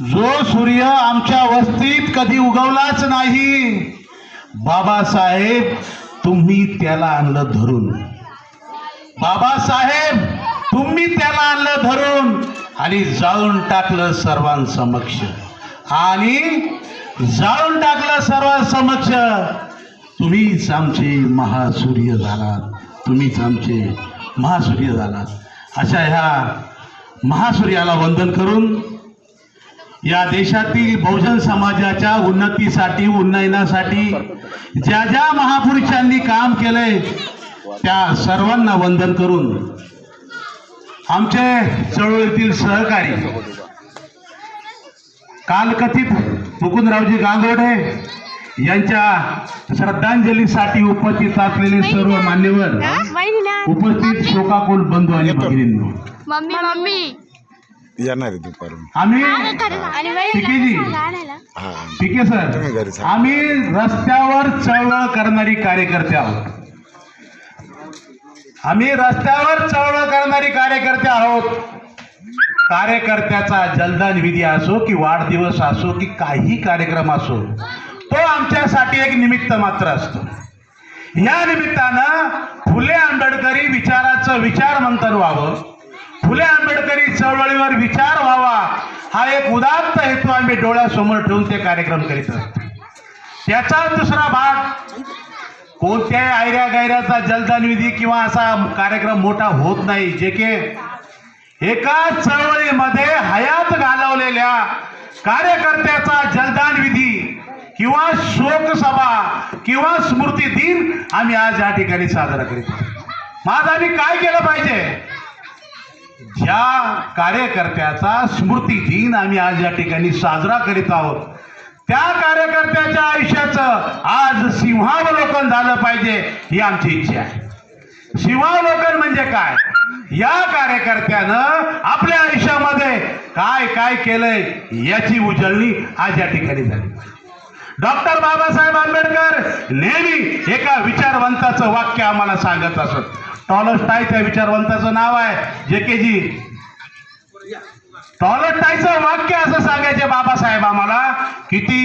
जो सूर्य आमच्या वस्तीत कधी उगवलाच नाही. बाबासाहेब तुम्ही त्याला आणलं धरून. बाबासाहेब तुम्ही त्याला आणलं धरून आणि जाळून टाकलं सर्वांसमक्ष. आणि जाळून टाकलं सर्वांसमक्ष. तुम्हीच आमचे महासूर्य झालात. तुम्हीच आमचे महासूर्य झालात. अशा ह्या महासूर्याला वंदन करून या देशातील बहुजन समाजाच्या उन्नतीसाठी उन्नयनासाठी ज्या ज्या महापुरुषांनी काम केलंय त्या सर्वांना वंदन करून आमचे चळवळीतील सहकारी कालकथित मुकुंदरावजी गांगोडे यांच्या श्रद्धांजलीसाठी उपस्थित असलेले सर्व मान्यवर उपस्थित शोकाकुल बंधू आणि भगिनींनो. Mummy mummy. येणार आहे दुपारून. आम्ही पिकेजी. हा. घरी सर. आम्ही रस्त्यावर चळवळ करणारी कार्यकर्ते आहोत. आम्ही रस्त्यावर चळवळ करणारी कार्यकर्ते आहोत. कार्यकर्त्याचा जलदान विधी असो की वाढदिवस असो की काही कार्यक्रम असो तो आमच्यासाठी एक निमित्त मात्र असतो. या निमित्तानं फुले आंबेडकरी विचाराचं विचार मंथन व्हावं. फुले आंबेडकरी चळवळीवर विचार व्हावा. हा एक उदात्त हेतू आम्ही डोळ्यासमोर ठेवून ते कार्यक्रम करीत असतो त्याचा दुसरा भाग कोणत्याही आयऱ्या गायऱ्याचा जलदान विधी किंवा असा कार्यक्रम मोठा होत नाही जे की एका चळवळीमध्ये हयात घालवलेल्या कार्यकर्त्याचा जलदान विधी किंवा शोकसभा किंवा स्मृती दिन आम्ही आज या ठिकाणी साजरा करीत आहोत. मग आज आम्ही काय केलं पाहिजे? ज्या कार्यकर्त्याचा स्मृती दिन आम्ही आज या ठिकाणी साजरा करीत आहोत. त्या कार्यकर्त्याच्या आयुष्याचं आज सिंहावलोकन झालं पाहिजे ही आमची इच्छा आहे. सिंहावलोकन म्हणजे काय? या कार्यकर्त्यानं आपल्या आयुष्यामध्ये काय काय केलंय याची उजळणी आज या ठिकाणी झाली. डॉक्टर बाबासाहेब आंबेडकर नेहमी एका विचारवंताचं वाक्य आम्हाला सांगत असत. टॉलस्टाय त्या विचारवंताचं नाव आहे. जे के जी टॉलस्टायचं वाक्य असं सांगायचे बाबासाहेब आम्हाला किती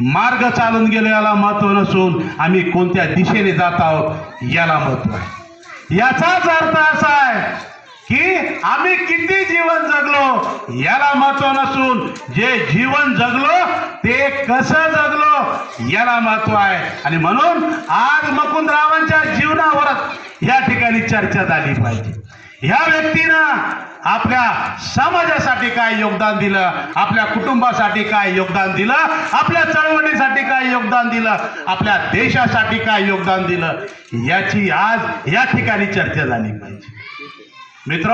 मार्ग चालून गेलो याला महत्त्व नसून आम्ही कोणत्या दिशेने जात आहोत याला महत्त्व आहे. याचाच अर्थ असा आम्ही किती जीवन जगलो याला महत्त्व नसून जे जीवन जगलो ते कसं जगलो याला महत्त्व आहे. आणि म्हणून आज मुकुंदरावांच्या जीवनावरच या ठिकाणी चर्चा झाली पाहिजे. ह्या व्यक्तीनं आपल्या समाजासाठी काय योगदान दिलं आपल्या कुटुंबासाठी काय योगदान दिलं आपल्या चळवळीसाठी काय योगदान दिलं आपल्या देशासाठी काय योगदान दिलं याची आज या ठिकाणी चर्चा झाली पाहिजे. मित्र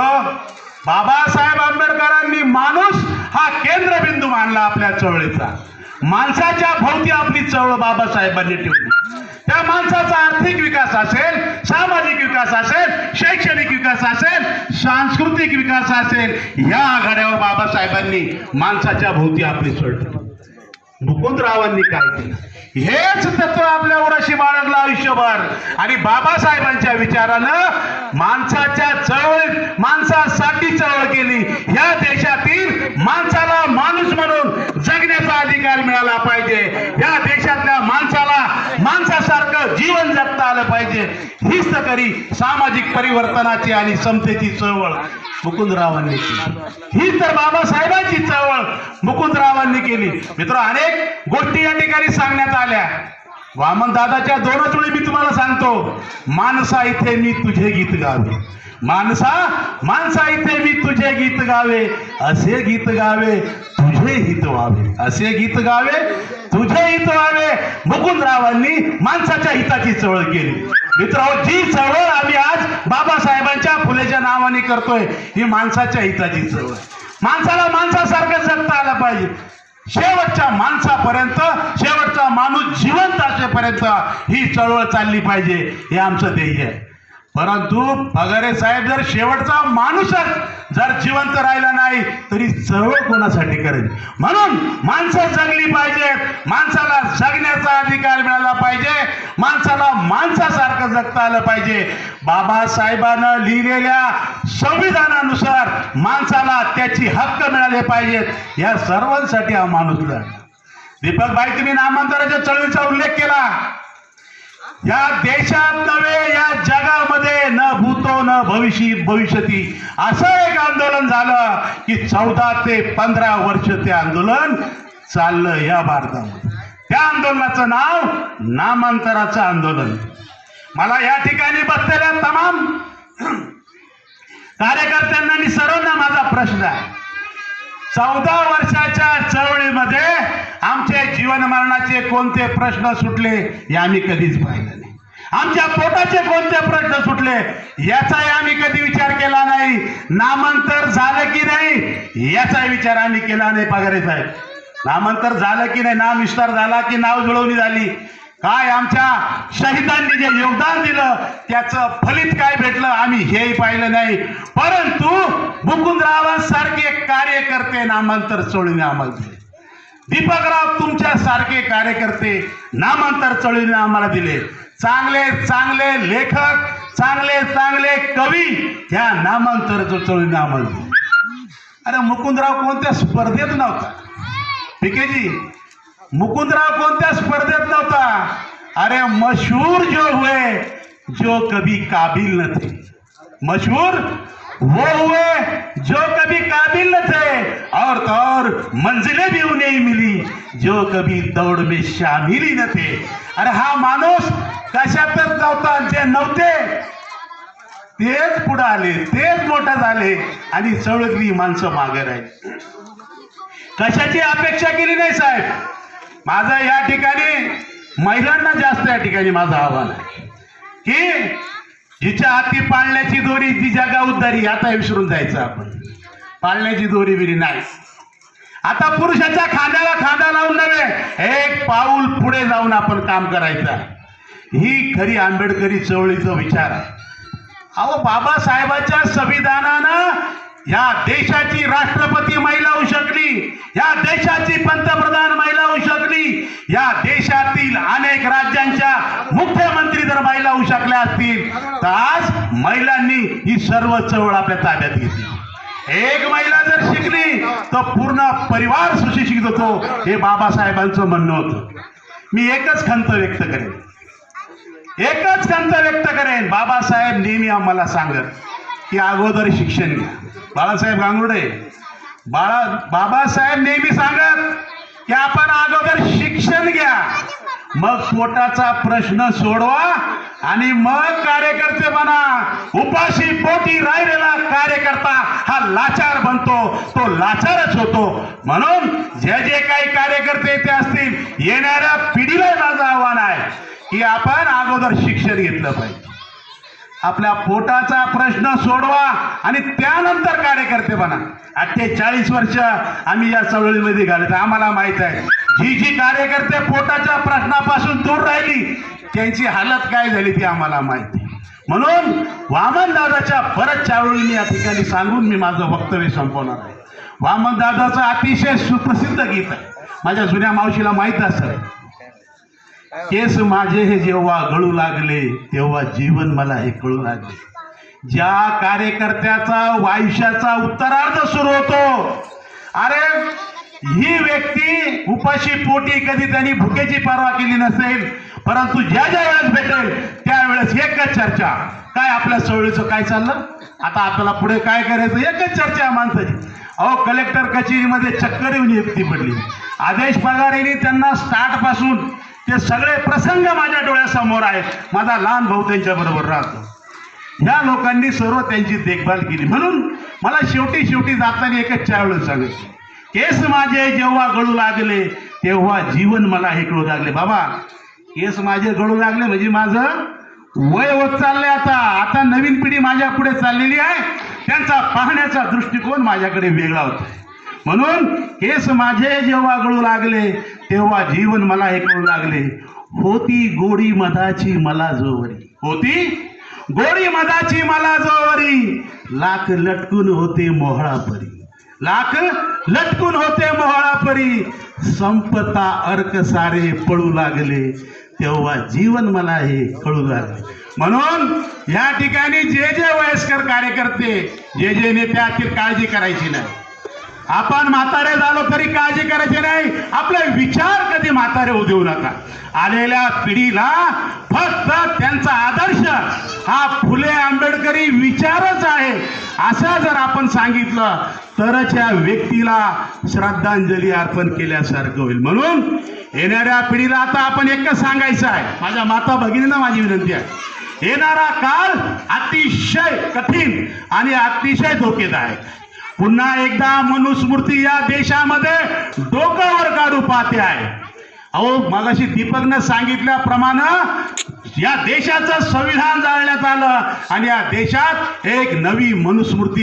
बाबासाहेब आंबेडकरांनी माणूस हा केंद्रबिंदू मानला आपल्या चळवळीचा. माणसाच्या भोवती आपली चळवळ बाबासाहेबांनी ठेवली. त्या माणसाचा आर्थिक विकास असेल सामाजिक विकास असेल शैक्षणिक विकास असेल सांस्कृतिक विकास असेल या आघाड्यावर बाबासाहेबांनी माणसाच्या भोवती आपली चळ मुकुंदरावांनी काय केलं? हेच तत्व आपल्या उराशी बाळगलं आयुष्यभर. आणि बाबासाहेबांच्या विचारानं माणसाच्या चळवळीत माणसासाठी चळवळ केली. या देशातील माणसाला माणूस म्हणून जगण्याचा अधिकार मिळाला पाहिजे. या देशातल्या माणसाला माणसासारखं जीवन जगता आलं पाहिजे. हीच तर सामाजिक परिवर्तनाची आणि समतेची चळवळ मुकुंदरावांनी केली. ही तर बाबासाहेबांची चळवळ मुकुंदरावांनी केली. मित्र अनेक गोष्टी या ठिकाणी सांगण्यात आल्या. वामन दादाच्या दोनच वेळी मी तुम्हाला सांगतो. माणसा इथे मी तुझे गीत गावे. माणसा माणसा इथे मी तुझे गीत गावे. असे गीत गावे तुझे हित व्हावे. असे गीत गावे तुझे हित व्हावे. मुकुंदरावांनी माणसाच्या हिताची चळवळ केली. मित्र जी चळवळ आम्ही आज बाबासाहेबांच्या फुलेच्या नावाने करतोय ही माणसाच्या हिताची चळवळ. माणसाला माणसासारखं जगता आलं पाहिजे. शेवटच्या माणसापर्यंत शेवटचा माणूस जिवंत असेपर्यंत ही चळवळ चालली पाहिजे हे आमचं ध्येय आहे. परंतु पगारे साहेब जर शेवटचा माणूसच जर जिवंत राहिला नाही तरी सर्व कोणासाठी करेल? म्हणून माणसं जगली पाहिजेत. माणसाला जगण्याचा अधिकार मिळाला पाहिजे. माणसाला माणसासारखं जगता आलं पाहिजे. बाबासाहेबानं लिहिलेल्या संविधानानुसार माणसाला त्याची हक्क मिळाले पाहिजेत. या सर्वांसाठी हा माणूस लढला दीपक भाई तुम्ही नामांतराच्या चळवळीचा उल्लेख केला. या देशात नव्हे या जगामध्ये न भूतो न भविष्य भविष्यती. असं एक आंदोलन झालं की चौदा ते पंधरा वर्ष ते आंदोलन चाललं या भारतामध्ये. त्या आंदोलनाचं नाव नामांतराचं आंदोलन. मला या ठिकाणी बसलेल्या तमाम कार्यकर्त्यांना आणि सर्वांना माझा प्रश्न आहे. चौदा वर्षाच्या चळवळीमध्ये आमचे जीवन मरणाचे कोणते प्रश्न सुटले हे आम्ही कधीच पाहिलं नाही. आमच्या पोटाचे कोणते प्रश्न सुटले याचाही आम्ही कधी विचार केला नाही. नामांतर झालं की नाही याचाही विचार आम्ही केला नाही पगारे साहेब. नामांतर झालं की नाही नाम विस्तार झाला की नाव जुळवणी झाली. काय आमच्या शहीदांनी जे योगदान दिलं त्याचं फलित काय भेटलं आम्ही हेही पाहिलं नाही. परंतु मुकुंदरावांसारखे कार्यकर्ते नामांतर चळवळीने आम्हाला दिले. दीपकराव तुमच्या सारखे कार्यकर्ते नामांतर चळवळीने आम्हाला दिले. चांगले चांगले लेखक चांगले चांगले कवी ह्या नामांतर चळवळीने आम्हाला दिले. अरे मुकुंदराव कोणत्या स्पर्धेत नव्हता? पिकेजी मुकुंदराव कोणत्या स्पर्धेत नव्हता? अरे मशहूर जो हुए जो कभी काबिल न थे. मशहूर वो हुए जो कभी काबिल न थे. और तो और मंजिलें भी उन्हें ही मिली जो कभी दौड़ में शामिल ही न थे. अरे हा माणूस कशातच नव्हता जे नव्हते. तेच पुढे आले तेच मोठे झाले आणि चळवळीतली माणसं मागे राहील. कशाची अपेक्षा केली नाही साहेब? माझं या ठिकाणी महिलांना जास्त या ठिकाणी माझं आव्हान आहे. की जिच्या हाती पाळण्याची दोरी ती जगा उद्धारी आता विसरून जायचं आपण. पाळण्याची दोरी बिरी नाही. आता पुरुषाच्या खांद्याला खांदा लावून नव्हे एक पाऊल पुढे जाऊन आपण काम करायचं ही खरी आंबेडकरी चळवळीचा विचार आहे. अहो बाबासाहेबाच्या संविधानानं या देशाची राष्ट्रपती महिला होऊ शकली या देशाची पंतप्रधान महिला होऊ शकली या देशातील अनेक राज्यांच्या मुख्यमंत्री जर महिला होऊ शकल्या असतील तर आज महिलांनी ही सर्व चळवळ आपल्या ताब्यात घेतली. एक महिला जर शिकली तर पूर्ण परिवार सुशिक्षित होतो हे बाबासाहेबांचं म्हणणं होतं. मी एकच खंत व्यक्त करेन. एकच खंत व्यक्त करेन. बाबासाहेब नेहमी आम्हाला सांगत की अगोदर शिक्षण घ्या. बाळासाहेब गांगुडे बाळा बाबासाहेब नेहमी सांगत की आपण अगोदर शिक्षण घ्या. मग पोटाचा प्रश्न सोडवा आणि मग कार्यकर्ते बना उपाशी पोटी राहिलेला कार्यकर्ता हा लाचार बनतो. तो लाचारच होतो. म्हणून जे जे काही कार्यकर्ते येथे असतील येणाऱ्या पिढीला माझं आव्हान आहे की आपण अगोदर शिक्षण घेतलं पाहिजे. आपल्या पोटाचा प्रश्न सोडवा आणि त्यानंतर कार्यकर्ते बना. अठ्ठेचाळीस वर्ष आम्ही या चळवळीमध्ये घालत आम्हाला माहीत आहे जी जी कार्यकर्ते पोटाच्या प्रश्नापासून दूर राहिली त्यांची हालत काय झाली ती आम्हाला माहिती म्हणून वामनदादाच्या परत चळवळी मी या ठिकाणी सांगून मी माझं वक्तव्य संपवणार आहे. वामनदादाचं अतिशय सुप्रसिद्ध गीत आहे. माझ्या जुन्या मावशीला माहीत असेल. केस माझे हे जेव्हा गळू लागले तेव्हा जीवन मला हे कळू लागले. ज्या कार्यकर्त्याचा आयुष्याचा उत्तरार्ध सुरू होतो अरे ही व्यक्ती उपाशी पोटी कधी त्यांनी भुकेची पर्वा केली नसेल परंतु ज्या ज्या वेळेस भेटेल त्यावेळेस एकच चर्चा. काय आपल्या चळवळीचं काय चाललं? आता आपल्याला पुढे काय करायचं? एकच चर्चा आहे माणसाची. अहो कलेक्टर कचेरीमध्ये चक्कर येऊन एकटी पडली. आदेश पगारेने त्यांना स्टार्टपासून ते सगळे प्रसंग माझ्या डोळ्यासमोर आहेत. माझा लहान भाऊ त्यांच्या बरोबर राहतो. ह्या लोकांनी सर्व त्यांची देखभाल केली. म्हणून मला शेवटी शेवटी जाताना एकच चावलं सांगायचं. केस माझे जेव्हा गळू लागले तेव्हा जीवन हे कळू लागले. बाबा केस माझे गळू लागले म्हणजे माझं वय होत चाललंय आता. आता नवीन पिढी माझ्या पुढे चाललेली आहे. त्यांचा पाहण्याचा दृष्टिकोन माझ्याकडे वेगळा होता म्हणून केस माझे जेव्हा गळू लागले तेव्हा जीवन मला हे कळू लागले. होती गोडी मधाची मला जोवरी. होती? गोडी मधाची मला जोवरी. लाख लटकून होते मोहळापरी. लाख लटकून होते मोहळापरी. संपता अर्क सारे पळू लागले. तेव्हा जीवन मला हे कळू लागले. म्हणून या ठिकाणी जे जे वयस्कर कार्यकर्ते जे जे नेते असतील काळजी करायची नाही. आपण म्हातारे झालो तरी काळजी करायची नाही. आपले विचार कधी होऊ देऊ नका. आलेल्या पिढीला फक्त त्यांचा आदर्श हा फुले आंबेडकरी विचारच आहे. असं जर आपण सांगितलं तरच या व्यक्तीला श्रद्धांजली अर्पण केल्यासारखं होईल. म्हणून येणाऱ्या पिढीला आता आपण एकच सांगायचं आहे. माझ्या माता भगिनींना माझी विनंती आहे. येणारा काळ अतिशय कठीण आणि अतिशय धोकेदायक. पुन्हा एकदा मनुस्मृती या देशामध्ये डोक्यावर काढू पाहते आहे. अहो मगाशी दीपकनं सांगितल्याप्रमाणे या देशाचं संविधान जाळण्यात आलं आणि या देशात एक नवी मनुस्मृती